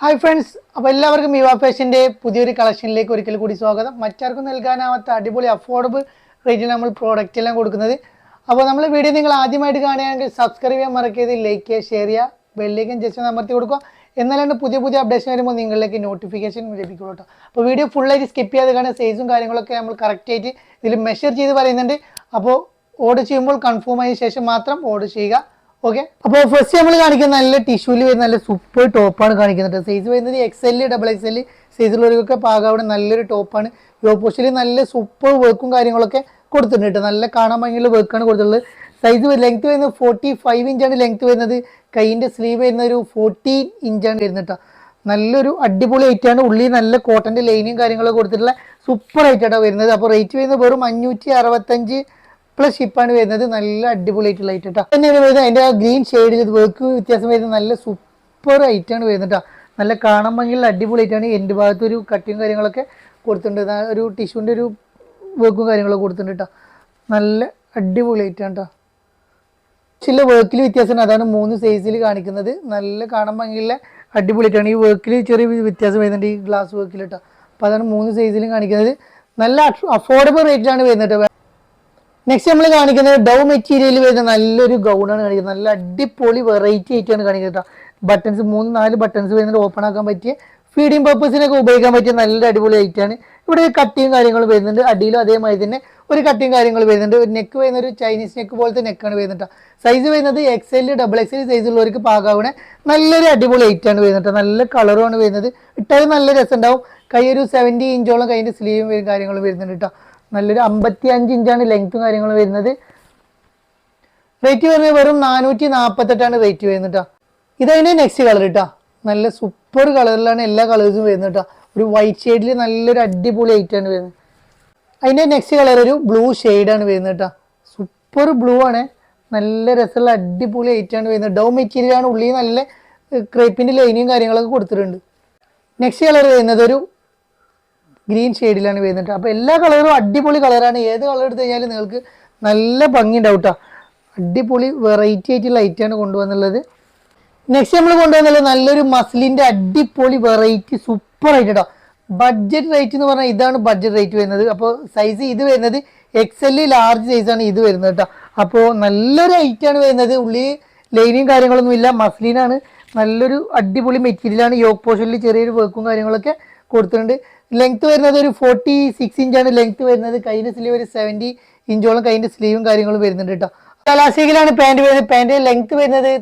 Hi friends അപ്പോൾ എല്ലാവർക്കും യുവ ഫാഷന്റെ പുതിയൊരു കളക്ഷനിലേക്ക് ഒരിക്കൽ കൂടി സ്വാഗതം. മറ്റാർക്കും നൽകാനാവാത്ത അടിപൊളി അഫോർഡബിൾ റേറ്റിൽ നമ്മൾ പ്രോഡക്റ്റ് എല്ലാം കൊടുക്കുന്നത്. അപ്പോൾ നമ്മൾ വീഡിയോ നിങ്ങൾ ആദ്യമായിട്ട് കാണുകയാണെങ്കിൽ സബ്സ്ക്രൈബ് ചെയ്യാൻ മറക്കരുത് ലൈക്ക് ചെയ്യുക ഷെയർ ചെയ്യുക ബെല്ലിലേക്കും ജസ്റ്റ് ഒന്ന് അമർത്തി കൊടുക്കുക. എന്നാലാണ് പുതിയ പുതിയ അപ്ഡേഷൻ വരുമ്പോൾ നിങ്ങളിലേക്ക് നോട്ടിഫിക്കേഷൻ ലഭിക്കുള്ളൂ കേട്ടോ അപ്പോൾ വീഡിയോ ഫുള്ളായിട്ട് സ്കിപ്പ് ചെയ്യാതെ കാണാൻ സൈസും കാര്യങ്ങളൊക്കെ നമ്മൾ കറക്റ്റായിട്ട് ഇതിൽ മെഷർ ചെയ്ത് പറയുന്നുണ്ട്. അപ്പോൾ ഓർഡർ ചെയ്യുമ്പോൾ കൺഫേം ആയ ശേഷം മാത്രം ഓർഡർ ചെയ്യുക. ഓക്കെ അപ്പോൾ ഫസ്റ്റ് നമ്മൾ കാണിക്കുന്ന നല്ല ടിഷ്യൂൽ വരുന്ന നല്ല സൂപ്പർ ടോപ്പാണ് കാണിക്കുന്നത് സൈസ് വരുന്നത് X L double X L സൈസിലുള്ളവർക്കൊക്കെ പാകാവിടെ നല്ലൊരു ടോപ്പാണ് യോപ്പോഷിൽ നല്ല സൂപ്പർ വർക്കും കാര്യങ്ങളൊക്കെ കൊടുത്തിട്ടുണ്ട് നല്ല കാണാൻ ഭംഗിയുള്ള വർക്കാണ് കൊടുത്തിട്ടുള്ളത്. സൈസ് ലെങ്ത് വരുന്നത് ഫോർട്ടി ഫൈവ് ഇഞ്ചാണ് ലെങ്ത് വരുന്നത്. കൈയിന്റെ സ്ലീവ് വരുന്ന ഒരു ഫോർട്ടീൻ ഇഞ്ചാണ് വരുന്നത് നല്ലൊരു അടിപൊളി ഐറ്റാണ് ഉള്ളി നല്ല കോട്ടന്റെ ലൈനും കാര്യങ്ങളൊക്കെ കൊടുത്തിട്ടുള്ള സൂപ്പർ ഐറ്റാണ് വരുന്നത്. അപ്പോൾ റേറ്റ് വരുന്നത് വെറും അഞ്ഞൂറ്റി അറുപത്തഞ്ച് പ്ലസ് ഷിപ്പാണ് വരുന്നത്. നല്ല അടിപൊളിയായിട്ടുള്ള ഐറ്റം കേട്ടോ തന്നെയാണ് വരുന്നത് അതിന്റെ ആ ഗ്രീൻ ഷെയ്ഡിൽ വർക്ക് വ്യത്യാസം വരുന്നത് നല്ല സൂപ്പർ ഐറ്റാണ് വരുന്നത് കേട്ടോ നല്ല കാണാൻ ഭംഗിയുള്ള അടിപൊളി ഐറ്റാണ് എന്റെ ഭാഗത്ത് ഒരു കട്ടിയും കാര്യങ്ങളൊക്കെ കൊടുത്തിട്ടുണ്ട്. ഒരു ടിഷ്യൂന്റെ ഒരു വർക്കും കാര്യങ്ങളൊക്കെ കൊടുത്തിട്ടുണ്ട് കേട്ടോ നല്ല അടിപൊളി ഐറ്റം കേട്ടോ ചില വർക്കിൽ വ്യത്യാസമാണ് അതാണ് മൂന്ന് സൈസിൽ കാണിക്കുന്നത്. നല്ല കാണാൻ ഭംഗിയുള്ള അടിപൊളിയായിട്ടാണ് ഈ വർക്കിൽ ചെറിയ വ്യത്യാസം വരുന്നുണ്ട് ഈ ഗ്ലാസ് വർക്കിൽ കേട്ടോ അപ്പോൾ അതാണ് മൂന്ന് സൈസിലും കാണിക്കുന്നത്. നല്ല അഫോർഡബിൾ റേറ്റിലാണ് വരുന്നത് നെക്സ്റ്റ് നമ്മൾ കാണിക്കുന്നത് ഡൗ മെറ്റീരിയൽ വരുന്ന നല്ലൊരു ഗൗൺ ആണ് കാണിക്കുന്നത്. നല്ല അടിപൊളി വെറൈറ്റി ആയിട്ടാണ് കാണിക്കുന്നത് ബട്ടൺസ് മൂന്ന് നാല് ബട്ടൺസ് വരുന്നത് ഓപ്പൺ ആക്കാൻ പറ്റിയ ഫീഡിങ് പർപ്പസിനൊക്കെ ഉപയോഗിക്കാൻ പറ്റിയ നല്ല അടിപൊളി ഐറ്റാണ് ഇവിടെ കട്ടിയും കാര്യങ്ങളും വരുന്നുണ്ട്. അടിയിലും അതേമാതിരി തന്നെ ഒരു കട്ടിയും കാര്യങ്ങളും വരുന്നുണ്ട്. ഒരു നെക്ക് വരുന്ന ഒരു ചൈനീസ് നെക്ക് പോലത്തെ നെക്കാണ് വരുന്നത് സൈസ് വരുന്നത് X L double X L സൈസുള്ളവർക്ക് പാകാവണ നല്ലൊരു അടിപൊളി ഐറ്റാണ് വരുന്നത് നല്ല കളറുമാണ് വരുന്നത്. ഇട്ടാൽ നല്ല രസം ഉണ്ടാവും. കൈ ഒരു സെവന്റി ഇഞ്ചോളം കൈന്റെ സ്ലീവും കാര്യങ്ങളും വരുന്നുണ്ട് കേട്ടോ നല്ലൊരു അമ്പത്തി അഞ്ച് ഇഞ്ചാണ് ലെങ്ത്തും കാര്യങ്ങളും വരുന്നത്. റേറ്റ് വരുന്നത് വെറും നാനൂറ്റി നാൽപ്പത്തെട്ടാണ് റേറ്റ് വരുന്നത് കേട്ടോ ഇതതിന്റെ നെക്സ്റ്റ് കളർ കേട്ടോ നല്ല സൂപ്പർ കളറിലാണ് എല്ലാ കളേഴ്സും വരുന്നത് കേട്ടോ ഒരു വൈറ്റ് ഷെയ്ഡിൽ നല്ലൊരു അടിപൊളി ഐറ്റാണ് വരുന്നത്. അതിന്റെ നെക്സ്റ്റ് കളർ ഒരു ബ്ലൂ ഷെയ്ഡാണ് വരുന്നത് കേട്ടോ സൂപ്പർ ബ്ലൂ ആണ്. നല്ല രസമുള്ള അടിപൊളി ഐറ്റാണ് വരുന്നത്. ഡൗ മെറ്റീരിയലാണ് ഉള്ളിൽ നല്ല ക്രേപ്പിന്റെ ലൈനിയും കാര്യങ്ങളൊക്കെ കൊടുത്തിട്ടുണ്ട്. നെക്സ്റ്റ് കളർ വരുന്നത് ഒരു ഗ്രീൻ ഷെയ്ഡിലാണ് വരുന്നത്. അപ്പോൾ എല്ലാ കളറും അടിപൊളി കളറാണ്. ഏത് കളർ എടുത്തു കഴിഞ്ഞാലും നിങ്ങൾക്ക് നല്ല ഭംഗി ഉണ്ടാവും അടിപൊളി വെറൈറ്റി ആയിട്ടുള്ള ആണ് കൊണ്ടുവന്നുള്ളത്. നെക്സ്റ്റ് നമ്മൾ കൊണ്ടുവന്നുള്ളത് നല്ലൊരു മസ്ലിന്റെ അടിപൊളി വെറൈറ്റി സൂപ്പർ ആയിട്ട് കേട്ടോ ബഡ്ജറ്റ് റേറ്റ് എന്ന് പറഞ്ഞാൽ ഇതാണ് ബഡ്ജറ്റ് റേറ്റ് വരുന്നത്. അപ്പോൾ സൈസ് ഇത് വരുന്നത് എക്സ് എൽ ലാർജ് സൈസാണ് ഇത് വരുന്നത് കേട്ടോ അപ്പോൾ നല്ലൊരു ഐറ്റാണ് വരുന്നത്. ഉള്ളിൽ ലൈനും കാര്യങ്ങളൊന്നും ഇല്ല. മസ്ലിനാണ് നല്ലൊരു അടിപൊളി മെറ്റീരിയലാണ് യോക്ക് പോഷനിൽ ചെറിയൊരു വർക്കും കാര്യങ്ങളൊക്കെ കൊടുത്തിട്ടുണ്ട്. ലെങ്ത് വരുന്നത് ഒരു ഫോർട്ടി സിക്സ് ഇഞ്ചാണ് ലെങ്ത് വരുന്നത് കൈന്റെ സ്ലീവ് ഒരു സെവന്റി ഇഞ്ചോളം കൈന്റെ സ്ലീവും കാര്യങ്ങളും വരുന്നുണ്ട് കേട്ടോ കലാസിക്കലാണ് പാന്റ് വരുന്നത്. പാന്റ് ലെങ്ത് വരുന്നത്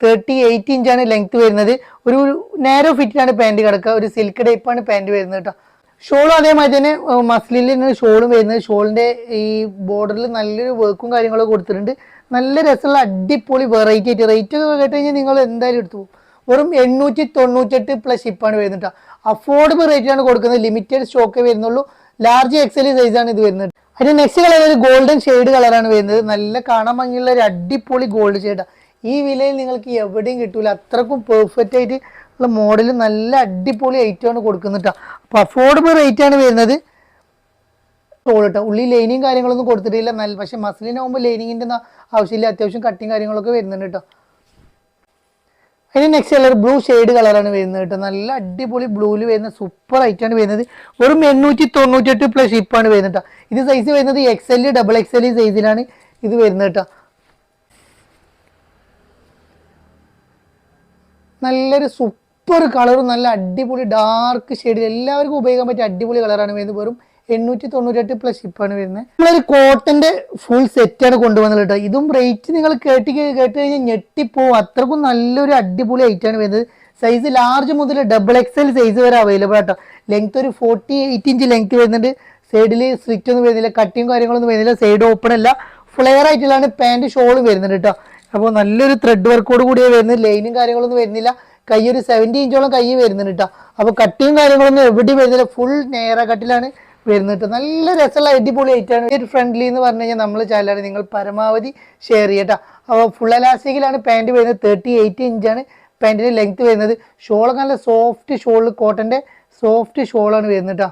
തേർട്ടി എയ്റ്റ് ഇഞ്ചാണ് ലെങ്ത് വരുന്നത്. ഒരു നാരോ ഫിറ്റിലാണ് പാന്റ് കിടക്കുക. ഒരു സിൽക്ക് ടൈപ്പാണ് പാന്റ് വരുന്നത് കേട്ടോ ഷോളും അതേമാതിരി തന്നെ മസ്ലിൽ നിന്ന് ഷോളും വരുന്നത്. ഷോളിന്റെ ഈ ബോർഡറിൽ നല്ലൊരു വർക്കും കാര്യങ്ങളൊക്കെ കൊടുത്തിട്ടുണ്ട്. നല്ല രസമുള്ള അടിപൊളി വെറൈറ്റി ആയിട്ട് റേറ്റ് ഒക്കെ കേട്ട് കഴിഞ്ഞാൽ നിങ്ങൾ എന്തായാലും എടുത്തു പോകും. വെറും എണ്ണൂറ്റി തൊണ്ണൂറ്റെട്ട് പ്ലസ് ഷിപ്പാണ് വരുന്നത് അഫോർഡബിൾ റേറ്റിലാണ് കൊടുക്കുന്നത്. ലിമിറ്റഡ് സ്റ്റോക്കേ വരുന്നുള്ളൂ. ലാർജ് എക്സൽ സൈസാണ് ഇത് വരുന്നത്. അതിന് നെക്സ്റ്റ് കളർ ഒരു ഗോൾഡൻ ഷെയ്ഡ് കളറാണ് വരുന്നത്. നല്ല കാണാൻ ഭംഗിയുള്ള ഒരു അടിപൊളി ഗോൾഡ് ഷെയ്ഡാണ് ഈ വിലയിൽ നിങ്ങൾക്ക് എവിടെയും കിട്ടൂല. അത്രക്കും പെർഫെക്റ്റ് ആയിട്ട് ഉള്ള മോഡൽ നല്ല അടിപൊളി ഐറ്റമാണ് കൊടുക്കുന്നത് അപ്പോൾ അഫോർഡബിൾ റേറ്റ് ആണ് വരുന്നത്. ട്ടോ. ഉള്ളി ലൈനിങ് കാര്യങ്ങളൊന്നും കൊടുത്തിട്ടില്ല. നല്ല പക്ഷേ മസിലിനാകുമ്പോൾ ലൈനിങ്ങിന്റെ ആവശ്യമില്ല. അത്യാവശ്യം കട്ടിങ് കാര്യങ്ങളൊക്കെ വരുന്നുണ്ട് കേട്ടോ അതിന് നെക്സ്റ്റ് കളർ ബ്ലൂ ഷെയ്ഡ് കളറാണ് വരുന്നത് കേട്ടോ. നല്ല അടിപൊളി ബ്ലൂവിൽ വരുന്ന സൂപ്പർ ആണ് വരുന്നത്. വെറും എണ്ണൂറ്റി തൊണ്ണൂറ്റെട്ട് പ്ലസ് ഷിപ്പാണ് വരുന്നത് കേട്ടോ. ഇത് സൈസ് വരുന്നത് X L double X L സൈസിലാണ് ഇത് വരുന്നത് കേട്ടോ. നല്ലൊരു സൂപ്പർ കളറും നല്ല അടിപൊളി ഡാർക്ക് ഷെയ്ഡിൽ എല്ലാവർക്കും ഉപയോഗിക്കാൻ പറ്റിയ അടിപൊളി കളറാണ് വരുന്നത്. വെറും എണ്ണൂറ്റി തൊണ്ണൂറ്റെട്ട് പ്ലസ് ഷിപ്പാണ് വരുന്നത്. നമ്മളൊരു കോട്ടന്റെ ഫുൾ സെറ്റാണ് കൊണ്ടുവന്നത് കേട്ടോ. ഇതും റേറ്റ് നിങ്ങൾ കേട്ടി കേട്ട് കഴിഞ്ഞാൽ ഞെട്ടിപ്പോവും. അത്രക്കും നല്ലൊരു അടിപൊളി ഐറ്റാണ് വരുന്നത്. സൈസ് ലാർജ് മുതൽ ഡബിൾ എക്സൽ സൈസ് വരെ അവൈലബിൾ ആട്ടോ ലെങ്ത് ഒരു ഫോർട്ടി എയ്റ്റ് ഇഞ്ച് ലെങ്ത് വരുന്നുണ്ട് സൈഡിൽ സ്വിച്ച് ഒന്നും വരുന്നില്ല. കട്ടിങ് കാര്യങ്ങളൊന്നും വരുന്നില്ല. സൈഡ് ഓപ്പൺ അല്ല. ഫ്ലെയർ ആയിട്ടുള്ളതാണ് പാന്റ് ഷോളും വരുന്നുണ്ട് കേട്ടോ. അപ്പോൾ നല്ലൊരു ത്രെഡ് വർക്കോട് കൂടിയേ വരുന്നത്. ലൈനും കാര്യങ്ങളൊന്നും വരുന്നില്ല. കൈ ഒരു സെവന്റി ഇഞ്ചോളം കൈ വരുന്നുണ്ട് കേട്ടോ. അപ്പോൾ കട്ടിങ് കാര്യങ്ങളൊന്നും എവിടെയും വരുന്നില്ല. ഫുൾ നേരെ കട്ടിലാണ് വരുന്നത് കേട്ടോ നല്ല രസമുള്ള അടിപൊളി ആയിട്ടാണ് ഒരു ഫ്രണ്ട്ലി എന്ന് പറഞ്ഞു കഴിഞ്ഞാൽ നമ്മൾ ചാനലാണ് നിങ്ങൾ പരമാവധി ഷെയർ ചെയ്യട്ടോ അപ്പോൾ ഫുൾ അലാസ്റ്റിക്കിലാണ് പാന്റ് വരുന്നത്. തേർട്ടി എയ്റ്റ് ഇഞ്ചാണ് പാന്റിന്റെ ലെങ്ത്ത് വരുന്നത്. ഷോളൊക്കെ നല്ല സോഫ്റ്റ് ഷോൾ കോട്ടന്റെ സോഫ്റ്റ് ഷോളാണ് വരുന്നത് കേട്ടോ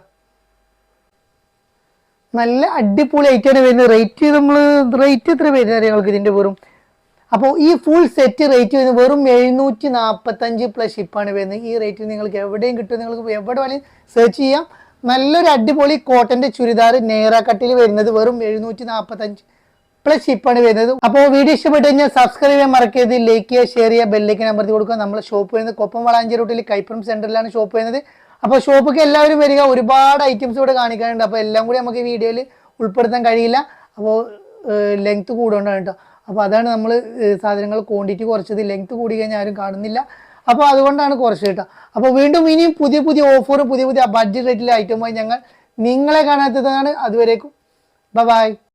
നല്ല അടിപൊളി ഐറ്റാണ് വരുന്നത്. റേറ്റ് നമ്മൾ റേറ്റ് എത്ര വരുന്നത് ഞങ്ങൾക്ക് ഇതിന്റെ വെറും? അപ്പോൾ ഈ ഫുൾ സെറ്റ് റേറ്റ് വരുന്നത് വെറും എഴുന്നൂറ്റി നാൽപ്പത്തഞ്ച് പ്ലസ് ഷിപ്പാണ് വരുന്നത്. ഈ റേറ്റ് നിങ്ങൾക്ക് എവിടെയും കിട്ടും. നിങ്ങൾക്ക് എവിടെ വേണമെങ്കിലും സെർച്ച് ചെയ്യാം. നല്ലൊരു അടിപൊളി കോട്ടന്റെ ചുരിദാർ നേറ വരുന്നത് വെറും എഴുന്നൂറ്റി നാൽപ്പത്തഞ്ച് പ്ലസ് ഷിപ്പാണ് വരുന്നത്. അപ്പോൾ വീഡിയോ ഇഷ്ടപ്പെട്ട് കഴിഞ്ഞാൽ സബ്സ്ക്രൈബ് ചെയ്യാൻ മറക്കരുത്. ലൈക്ക് ചെയ്യുക ഷെയർ ചെയ്യുക ബെല്ലേക്ക് നമ്പർ കൊടുക്കുക. നമ്മൾ ഷോപ്പ് വരുന്നത് കൊപ്പം വളാഞ്ചേരി റൂട്ടിൽ കൈപ്പുറം സെന്ററിലാണ് ഷോപ്പ് വരുന്നത്. അപ്പോൾ ഷോപ്പിലേക്ക് എല്ലാവരും വരിക. ഒരുപാട് ഐറ്റംസ് ഇവിടെ കാണിക്കാനുണ്ട്. അപ്പോൾ എല്ലാം കൂടി നമുക്ക് ഈ വീഡിയോയിൽ ഉൾപ്പെടുത്താൻ കഴിയില്ല. അപ്പോൾ ലെങ്ത് കൂടുകൊണ്ടാണ് കേട്ടോ. അപ്പോൾ അതാണ് നമ്മൾ സാധനങ്ങൾ ക്വാണ്ടിറ്റി കുറച്ചത്. ലെങ്ത് കൂടി കഴിഞ്ഞാൽ ആരും കാണുന്നില്ല. അപ്പോൾ അതുകൊണ്ടാണ് കുറച്ച് കേട്ടോ അപ്പോൾ വീണ്ടും ഇനിയും പുതിയ പുതിയ ഓഫറും പുതിയ പുതിയ ബഡ്ജറ്റ് റേറ്റിലെ ഐറ്റമായി ഞങ്ങൾ നിങ്ങളെ കാണാത്തതാണ് അതുവരേക്കും. ബൈ